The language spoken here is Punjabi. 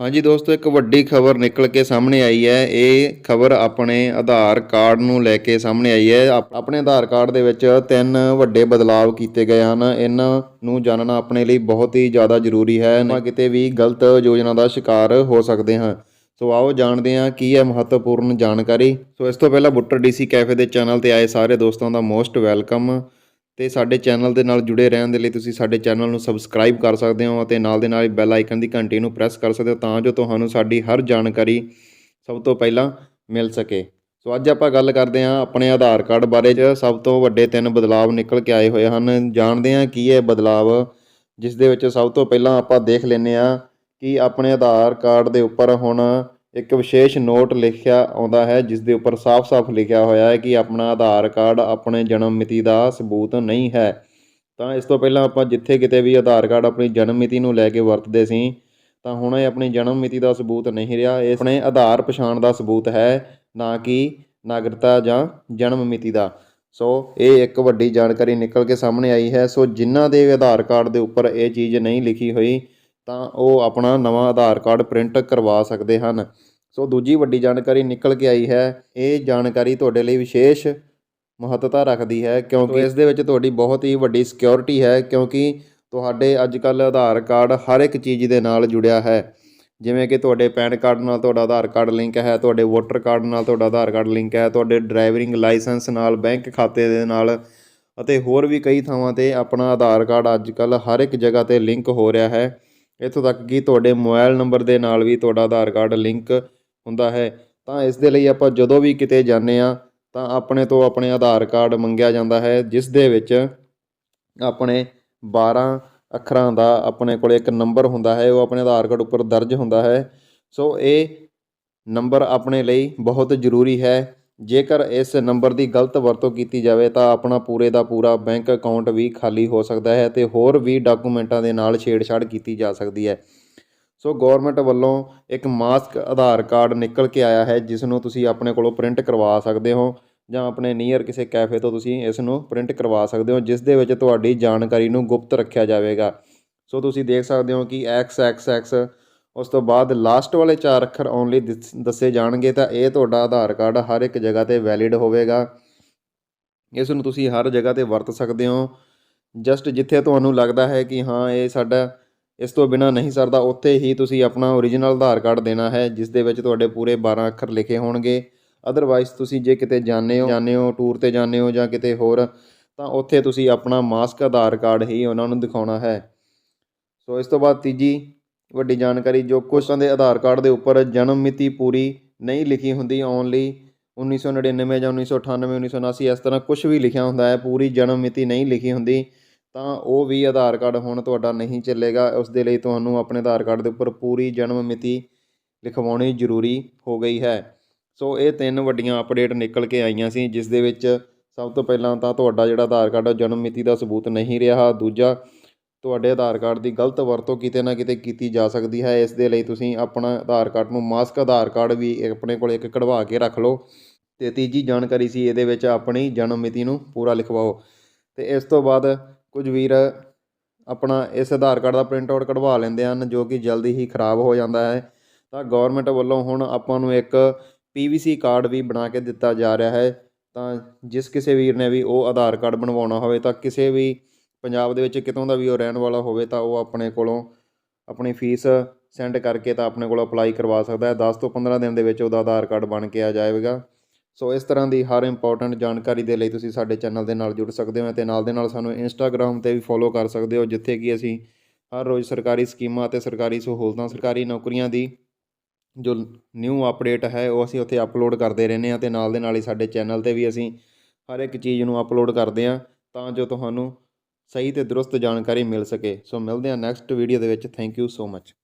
ਹਾਂਜੀ ਦੋਸਤੋ, ਇੱਕ ਵੱਡੀ ਖਬਰ ਨਿਕਲ ਕੇ ਸਾਹਮਣੇ ਆਈ ਹੈ। ਇਹ ਖਬਰ ਆਪਣੇ ਆਧਾਰ ਕਾਰਡ ਨੂੰ ਲੈ ਕੇ ਸਾਹਮਣੇ ਆਈ ਹੈ। ਆਪਣੇ ਆਧਾਰ ਕਾਰਡ ਦੇ ਵਿੱਚ ਤਿੰਨ ਵੱਡੇ ਬਦਲਾਵ ਕੀਤੇ ਗਏ ਹਨ। ਇਹਨਾਂ ਨੂੰ ਜਾਣਨਾ ਆਪਣੇ ਲਈ ਬਹੁਤ ਹੀ ਜ਼ਿਆਦਾ ਜ਼ਰੂਰੀ ਹੈ। ਨਾ ਕਿਤੇ ਵੀ ਗਲਤ ਯੋਜਨਾ ਦਾ ਸ਼ਿਕਾਰ ਹੋ ਸਕਦੇ ਹਾਂ। ਸੋ ਆਓ ਜਾਣਦੇ ਹਾਂ ਕੀ ਹੈ ਮਹੱਤਵਪੂਰਨ ਜਾਣਕਾਰੀ। ਸੋ ਇਸ ਤੋਂ ਪਹਿਲਾਂ ਬੁੱਟਰ ਡੀਸੀ ਕੈਫੇ ਦੇ ਚੈਨਲ ਤੇ ਆਏ ਸਾਰੇ ਦੋਸਤਾਂ ਦਾ ਮੋਸਟ ਵੈਲਕਮ। ਤੇ ਸਾਡੇ ਚੈਨਲ ਦੇ ਨਾਲ ਜੁੜੇ ਰਹਿਣ ਦੇ ਲਈ ਤੁਸੀਂ ਸਾਡੇ ਚੈਨਲ ਨੂੰ ਸਬਸਕ੍ਰਾਈਬ ਕਰ ਸਕਦੇ ਹੋ ਅਤੇ ਨਾਲ ਦੇ ਨਾਲ ਬੈਲ ਆਈਕਨ ਦੀ ਘੰਟੀ ਨੂੰ ਪ੍ਰੈਸ ਕਰ ਸਕਦੇ ਹੋ ਤਾਂ ਜੋ ਤੁਹਾਨੂੰ ਸਾਡੀ ਹਰ ਜਾਣਕਾਰੀ ਸਭ ਤੋਂ ਪਹਿਲਾਂ ਮਿਲ ਸਕੇ। ਸੋ ਅੱਜ ਆਪਾਂ ਗੱਲ ਕਰਦੇ ਹਾਂ ਆਪਣੇ ਆਧਾਰ ਕਾਰਡ ਬਾਰੇ ਚ। ਸਭ ਤੋਂ ਵੱਡੇ ਤਿੰਨ ਬਦਲਾਵ ਨਿਕਲ ਕੇ ਆਏ ਹੋਏ ਹਨ। ਜਾਣਦੇ ਹਾਂ ਕੀ ਹੈ ਬਦਲਾਵ, ਜਿਸ ਦੇ ਵਿੱਚ ਸਭ ਤੋਂ ਪਹਿਲਾਂ ਆਪਾਂ ਦੇਖ ਲੈਂਦੇ ਹਾਂ ਕਿ ਆਪਣੇ ਆਧਾਰ ਕਾਰਡ ਦੇ ਉੱਪਰ ਹੁਣ ਇੱਕ ਵਿਸ਼ੇਸ਼ ਨੋਟ ਲਿਖਿਆ ਆਉਂਦਾ ਹੈ ਜਿਸ ਦੇ ਉੱਪਰ ਸਾਫ਼-ਸਾਫ਼ ਲਿਖਿਆ ਹੋਇਆ ਹੈ ਕਿ ਆਪਣਾ ਆਧਾਰ ਕਾਰਡ ਆਪਣੇ ਜਨਮ ਮਿਤੀ ਦਾ ਸਬੂਤ ਨਹੀਂ ਹੈ। ਤਾਂ ਇਸ ਤੋਂ ਪਹਿਲਾਂ ਆਪਾਂ ਜਿੱਥੇ ਕਿਤੇ ਵੀ ਆਧਾਰ ਕਾਰਡ ਆਪਣੀ ਜਨਮ ਮਿਤੀ ਨੂੰ ਲੈ ਕੇ ਵਰਤਦੇ ਸੀ, ਤਾਂ ਹੁਣ ਇਹ ਆਪਣੀ ਜਨਮ ਮਿਤੀ ਦਾ ਸਬੂਤ ਨਹੀਂ ਰਿਹਾ। ਇਹ ਆਪਣੇ ਆਧਾਰ ਪਛਾਣ ਦਾ ਸਬੂਤ ਹੈ, ਨਾ ਕਿ ਨਾਗਰਿਕਤਾ ਜਾਂ ਜਨਮ ਮਿਤੀ ਦਾ। ਸੋ ਇਹ ਇੱਕ ਵੱਡੀ ਜਾਣਕਾਰੀ ਨਿਕਲ ਕੇ ਸਾਹਮਣੇ ਆਈ ਹੈ। ਸੋ ਜਿਨ੍ਹਾਂ ਦੇ ਆਧਾਰ ਕਾਰਡ ਦੇ ਉੱਪਰ ਇਹ ਚੀਜ਼ ਨਹੀਂ ਲਿਖੀ ਹੋਈ ਤਾਂ ਉਹ ਆਪਣਾ ਨਵਾਂ ਆਧਾਰ ਕਾਰਡ ਪ੍ਰਿੰਟ ਕਰਵਾ ਸਕਦੇ ਹਨ। ਸੋ ਦੂਜੀ ਵੱਡੀ ਜਾਣਕਾਰੀ ਨਿਕਲ ਕੇ ਆਈ ਹੈ। ਇਹ ਜਾਣਕਾਰੀ ਤੁਹਾਡੇ ਲਈ ਵਿਸ਼ੇਸ਼ ਮਹੱਤਤਾ ਰੱਖਦੀ ਹੈ ਕਿਉਂਕਿ ਇਸ ਦੇ ਵਿੱਚ ਤੁਹਾਡੀ ਬਹੁਤ ਹੀ ਵੱਡੀ ਸਿਕਿਉਰਿਟੀ ਹੈ ਕਿਉਂਕਿ ਤੁਹਾਡੇ ਅੱਜ ਕੱਲ੍ਹ ਆਧਾਰ ਕਾਰਡ ਹਰ ਇੱਕ ਚੀਜ਼ ਦੇ ਨਾਲ ਜੁੜਿਆ ਹੈ। ਜਿਵੇਂ ਕਿ ਤੁਹਾਡੇ ਪੈਨ ਕਾਰਡ ਨਾਲ ਤੁਹਾਡਾ ਆਧਾਰ ਕਾਰਡ ਲਿੰਕ ਹੈ ਤੁਹਾਡੇ ਵੋਟਰ ਕਾਰਡ ਨਾਲ ਤੁਹਾਡਾ ਆਧਾਰ ਕਾਰਡ ਲਿੰਕ ਹੈ ਤੁਹਾਡੇ ਡਰਾਈਵਿੰਗ ਲਾਇਸੈਂਸ ਨਾਲ ਬੈਂਕ ਖਾਤੇ ਦੇ ਨਾਲ ਅਤੇ ਹੋਰ ਵੀ ਕਈ ਥਾਵਾਂ ਤੇ ਆਪਣਾ ਆਧਾਰ ਕਾਰਡ ਅੱਜ ਕੱਲ੍ਹ ਹਰ ਇੱਕ ਜਗ੍ਹਾ ਤੇ ਲਿੰਕ ਹੋ ਰਿਹਾ ਹੈ। ਇੱਥੋਂ ਤੱਕ ਕਿ ਤੁਹਾਡੇ ਮੋਬਾਈਲ ਨੰਬਰ ਦੇ ਨਾਲ ਵੀ ਤੁਹਾਡਾ ਆਧਾਰ ਕਾਰਡ ਲਿੰਕ ਹੁੰਦਾ ਹੈ। ਤਾਂ ਇਸ ਦੇ ਲਈ ਆਪਾਂ ਜਦੋਂ ਵੀ ਕਿਤੇ ਜਾਂਦੇ ਆ ਤਾਂ ਆਪਣੇ ਤੋਂ ਆਪਣੇ ਆਧਾਰ ਕਾਰਡ ਮੰਗਿਆ ਜਾਂਦਾ ਹੈ, ਜਿਸ ਦੇ ਵਿੱਚ ਆਪਣੇ 12 ਅੱਖਰਾਂ ਦਾ ਆਪਣੇ ਕੋਲ ਇੱਕ ਨੰਬਰ ਹੁੰਦਾ ਹੈ, ਉਹ ਆਪਣੇ ਆਧਾਰ ਕਾਰਡ ਉੱਪਰ ਦਰਜ ਹੁੰਦਾ ਹੈ। ਸੋ ਇਹ ਨੰਬਰ ਆਪਣੇ ਲਈ ਬਹੁਤ ਜ਼ਰੂਰੀ ਹੈ। ਜੇਕਰ ਇਸ ਨੰਬਰ ਦੀ ਗਲਤ ਵਰਤੋਂ ਕੀਤੀ ਜਾਵੇ ਤਾਂ ਆਪਣਾ ਪੂਰੇ ਦਾ ਪੂਰਾ ਬੈਂਕ ਅਕਾਊਂਟ ਵੀ ਖਾਲੀ ਹੋ ਸਕਦਾ ਹੈ ਤੇ ਹੋਰ ਵੀ ਡਾਕੂਮੈਂਟਾਂ ਦੇ ਨਾਲ ਛੇੜਛਾੜ ਕੀਤੀ ਜਾ ਸਕਦੀ ਹੈ। ਸੋ ਗਵਰਨਮੈਂਟ ਵੱਲੋਂ ਇੱਕ ਮਾਸਕ ਆਧਾਰ ਕਾਰਡ ਨਿਕਲ ਕੇ ਆਇਆ ਹੈ ਜਿਸ ਨੂੰ ਤੁਸੀਂ ਆਪਣੇ ਕੋਲੋਂ ਪ੍ਰਿੰਟ ਕਰਵਾ ਸਕਦੇ ਹੋ ਜਾਂ ਆਪਣੇ ਨੀਅਰ ਕਿਸੇ ਕੈਫੇ ਤੋਂ ਤੁਸੀਂ ਇਸ ਨੂੰ ਪ੍ਰਿੰਟ ਕਰਵਾ ਸਕਦੇ ਹੋ, ਜਿਸ ਦੇ ਵਿੱਚ ਤੁਹਾਡੀ ਜਾਣਕਾਰੀ ਨੂੰ ਗੁਪਤ ਰੱਖਿਆ ਜਾਵੇਗਾ। ਸੋ ਤੁਸੀਂ ਦੇਖ ਸਕਦੇ ਹੋ ਕਿ ਐਕਸ ਐਕਸ ਐਕਸ ਉਸ ਤੋਂ ਬਾਅਦ ਲਾਸਟ ਵਾਲੇ ਚਾਰ ਅੱਖਰ ਓਨਲੀ ਦੱਸੇ ਜਾਣਗੇ ਤਾਂ ਇਹ ਤੁਹਾਡਾ ਆਧਾਰ ਕਾਰਡ ਹਰ ਇੱਕ ਜਗ੍ਹਾ ਤੇ ਵੈਲਿਡ ਹੋਵੇਗਾ। ਇਸ ਨੂੰ ਤੁਸੀਂ ਹਰ ਜਗ੍ਹਾ ਤੇ ਵਰਤ ਸਕਦੇ ਹੋ। ਜਸਟ ਜਿੱਥੇ ਤੁਹਾਨੂੰ ਲੱਗਦਾ ਹੈ ਕਿ ਹਾਂ, ਇਹ ਸਾਡਾ, ਇਸ ਤੋਂ ਬਿਨਾ ਨਹੀਂ ਸਰਦਾ, ਉੱਥੇ ਹੀ ਤੁਸੀਂ ਆਪਣਾ ਓਰੀਜਨਲ ਆਧਾਰ ਕਾਰਡ ਦੇਣਾ ਹੈ, ਜਿਸ ਦੇ ਵਿੱਚ ਤੁਹਾਡੇ ਪੂਰੇ 12 ਅੱਖਰ ਲਿਖੇ ਹੋਣਗੇ। ਅਦਰਵਾਈਜ਼ ਤੁਸੀਂ ਜੇ ਕਿਤੇ ਜਾਂਦੇ ਹੋ ਜਾਂਦੇ ਹੋ ਟੂਰ ਤੇ ਜਾਂਦੇ ਹੋ ਜਾਂ ਕਿਤੇ ਹੋਰ, ਤਾਂ ਉੱਥੇ ਤੁਸੀਂ ਆਪਣਾ ਮਾਸਕ ਆਧਾਰ ਕਾਰਡ ਹੀ ਉਹਨਾਂ ਨੂੰ ਦਿਖਾਉਣਾ ਹੈ। ਸੋ ਇਸ ਤੋਂ ਬਾਅਦ ਤੀਜੀ ਵੱਡੀ ਜਾਣਕਾਰੀ, ਜੋ ਕੁਛਾਂ ਦੇ ਆਧਾਰ ਕਾਰਡ ਦੇ ਉੱਪਰ ਜਨਮ ਮਿਤੀ ਪੂਰੀ ਨਹੀਂ ਲਿਖੀ ਹੁੰਦੀ ਓਨਲੀ 1999 ਜਾਂ 1998 1979 ਇਸ ਤਰ੍ਹਾਂ ਕੁਝ ਵੀ ਲਿਖਿਆ ਹੁੰਦਾ ਹੈ, ਪੂਰੀ ਜਨਮ ਮਿਤੀ ਨਹੀਂ ਲਿਖੀ ਹੁੰਦੀ, ਤਾਂ ਉਹ ਵੀ ਆਧਾਰ ਕਾਰਡ ਹੁਣ ਤੁਹਾਡਾ ਨਹੀਂ ਚੱਲੇਗਾ, ਉਸ ਦੇ ਲਈ ਤੁਹਾਨੂੰ ਆਪਣੇ ਆਧਾਰ ਕਾਰਡ ਦੇ ਉੱਪਰ ਪੂਰੀ ਜਨਮ ਮਿਤੀ ਲਿਖਵਾਉਣੀ ਜ਼ਰੂਰੀ ਹੋ ਗਈ ਹੈ। ਸੋ ਇਹ ਤਿੰਨ ਵੱਡੀਆਂ ਅਪਡੇਟ ਨਿਕਲ ਕੇ ਆਈਆਂ ਸੀ, ਜਿਸ ਦੇ ਵਿੱਚ ਸਭ ਤੋਂ ਪਹਿਲਾਂ ਤਾਂ ਤੁਹਾਡਾ ਜਿਹੜਾ ਆਧਾਰ ਕਾਰਡ ਹੈ ਜਨਮ ਮਿਤੀ ਦਾ ਸਬੂਤ ਨਹੀਂ ਰਿਹਾ, ਦੂਜਾ ਤੁਹਾਡੇ ਆਧਾਰ ਕਾਰਡ ਦੀ ਗਲਤ ਵਰਤੋਂ ਕਿਤੇ ਨਾ ਕਿਤੇ ਕੀਤੀ ਜਾ ਸਕਦੀ ਹੈ। ਇਸ ਦੇ ਲਈ ਤੁਸੀਂ ਆਪਣਾ ਆਧਾਰ ਕਾਰਡ ਨੂੰ ਮਾਸਕ ਆਧਾਰ ਕਾਰਡ ਵੀ ਆਪਣੇ ਕੋਲ ਇੱਕ ਕਢਵਾ ਕੇ ਰੱਖ ਲਓ। ਤੇ ਤੀਜੀ ਜਾਣਕਾਰੀ ਸੀ, ਇਹਦੇ ਵਿੱਚ ਆਪਣੀ ਜਨਮ ਮਿਤੀ ਨੂੰ ਪੂਰਾ ਲਿਖਵਾਓ। ਤੇ ਇਸ ਤੋਂ ਬਾਅਦ ਕੁਝ ਵੀਰ ਆਪਣਾ ਇਸ ਆਧਾਰ ਕਾਰਡ ਦਾ ਪ੍ਰਿੰਟ ਆਊਟ ਕਢਵਾ ਲੈਂਦੇ ਹਨ, ਜੋ ਕਿ ਜਲਦੀ ਹੀ ਖਰਾਬ ਹੋ ਜਾਂਦਾ ਹੈ। ਤਾਂ ਗਵਰਨਮੈਂਟ ਵੱਲੋਂ ਹੁਣ ਆਪਾਂ ਨੂੰ ਇੱਕ ਪੀਵੀਸੀ ਕਾਰਡ ਵੀ ਬਣਾ ਕੇ ਦਿੱਤਾ ਜਾ ਰਿਹਾ ਹੈ। ਤਾਂ ਜਿਸ ਕਿਸੇ ਵੀਰ ਨੇ ਵੀ ਉਹ ਆਧਾਰ ਕਾਰਡ ਬਣਵਾਉਣਾ ਹੋਵੇ, ਤਾਂ ਕਿਸੇ ਵੀ ਪੰਜਾਬ ਦੇ ਵਿੱਚ ਕਿਤੋਂ ਦਾ ਵੀ ਉਹ ਰਹਿਣ ਵਾਲਾ ਹੋਵੇ ਤਾਂ ਉਹ ਆਪਣੇ ਕੋਲੋਂ ਆਪਣੀ ਫੀਸ ਸੈਂਡ ਕਰਕੇ ਤਾਂ ਆਪਣੇ ਕੋਲ ਅਪਲਾਈ ਕਰਵਾ ਸਕਦਾ ਹੈ। 10 ਤੋਂ 15 ਦਿਨ ਦੇ ਵਿੱਚ ਉਹਦਾ ਆਧਾਰ ਕਾਰਡ ਬਣ ਕੇ ਆ ਜਾਏਗਾ ਸੋ ਇਸ ਤਰ੍ਹਾਂ ਦੀ ਹਰ ਇੰਪੋਰਟੈਂਟ ਜਾਣਕਾਰੀ ਦੇ ਲਈ ਤੁਸੀਂ ਸਾਡੇ ਚੈਨਲ ਦੇ ਨਾਲ ਜੁੜ ਸਕਦੇ ਹੋ ਤੇ ਨਾਲ ਦੇ ਨਾਲ ਸਾਨੂੰ ਇੰਸਟਾਗ੍ਰam ਤੇ ਵੀ ਫੋਲੋ ਕਰ ਸਕਦੇ ਹੋ, ਜਿੱਥੇ ਕਿ ਅਸੀਂ ਹਰ ਰੋਜ਼ ਸਰਕਾਰੀ ਸਕੀਮਾਂ ਅਤੇ ਸਰਕਾਰੀ ਸਹੂਲਤਾਂ, ਸਰਕਾਰੀ ਨੌਕਰੀਆਂ ਦੀ ਜੋ ਨਿਊ ਅਪਡੇਟ ਹੈ, ਉਹ ਅਸੀਂ ਉੱਥੇ ਅਪਲੋਡ ਕਰਦੇ ਰਹਿੰਦੇ ਹਾਂ ਤੇ ਨਾਲ ਦੇ ਨਾਲ ਹੀ ਸਾਡੇ ਚੈਨਲ ਤੇ ਵੀ ਅਸੀਂ ਹਰ ਇੱਕ ਚੀਜ਼ ਨੂੰ ਅਪਲੋਡ ਕਰਦੇ ਹਾਂ। ਤਾਂ ਜੋ ਤੁਹਾਨੂੰ ਸਹੀ ਤੇ ਦਰੁਸਤ ਜਾਣਕਾਰੀ ਮਿਲ ਸਕੇ। ਸੋ ਮਿਲਦੇ ਹਾਂ ਨੈਕਸਟ ਵੀਡੀਓ ਦੇ ਵਿੱਚ। Thank you so much